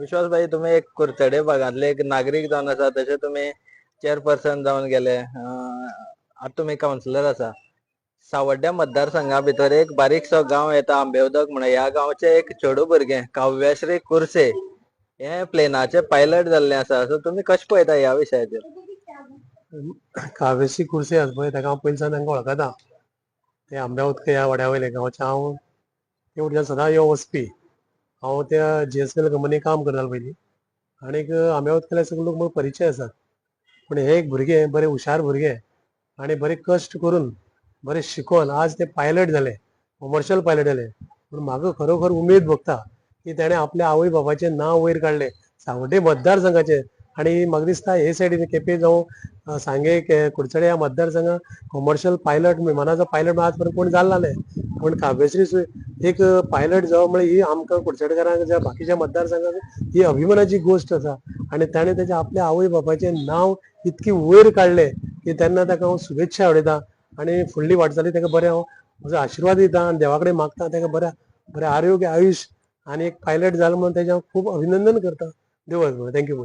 विश्वास भाई तुम्ही एक कुरतडे भागातले एक नागरीक जावन आसा तशें तुम्ही चेअरपर्सन जावन गेले. अं, आता तुम्ही काउन्सिलर आसा सावड्ड्या मतदारसंघा भितर एक बारीकसो गांव येता आंबेवदक म्हणून ह्या गांवचे एक चेडू भुरगें काव्यश्री कुर्से हे प्लेनाचे पायलट जाल्ले आसा सो तुम्ही कशें पळयता ह्या विशयाचेर कावेशी कुर्सी आसा पळय ताका हांव पयलींसान तांकां वळखता ते आंब्या उदक ह्या वाड्या वयले गांवचे हांव ते सदां यो वचपी हांव त्या जी एस पी एल कंपनीक काम करतालो पयलीं आनीक आम्या वतले सगळे लोक म्हाका परिचय आसात पूण हे एक भुरगे बरे हुशार भुरगे आनी बरे कश्ट करून बरे शिकोन आज ते पायलट जाले कॉमर्शियल पायलट जाले पूण म्हाका खरोखर उमेद भोगता की तेणे आपल्या आवय बापाचें नांव वयर काडलें सावड्डे मतदारसंघाचेर आनी म्हाका दिसता हे सायडीन केपें जावं सांगे कुडचडे ह्या मतदारसंघात कॉमर्शियल पायलट विमानाचो पायलट आज पर्यंत कोण जाल्लो पूण काव्यश्री एक पायलट जावप ही आमकां कुडचडकारांक ज्या बाकीच्या मतदारसंघाक ही अभिमानाची गोश्ट आसा आनी ताणें त्याच्या आपल्या आवय बापायचें नांव इतकें वयर काडलें की तेन्ना ताका हांव शुभेच्छा उडयतां आनी फुडली वाटचाली ताका बरें हांव म्हजो आशिर्वाद दिता आनी देवा कडेन मागता ताका बऱ्या बरें आरोग्य आयुश्य आनी एक पायलट जालो म्हणून तेजें हांव खूब अभिनंदन करता. देव बरें थँक्यू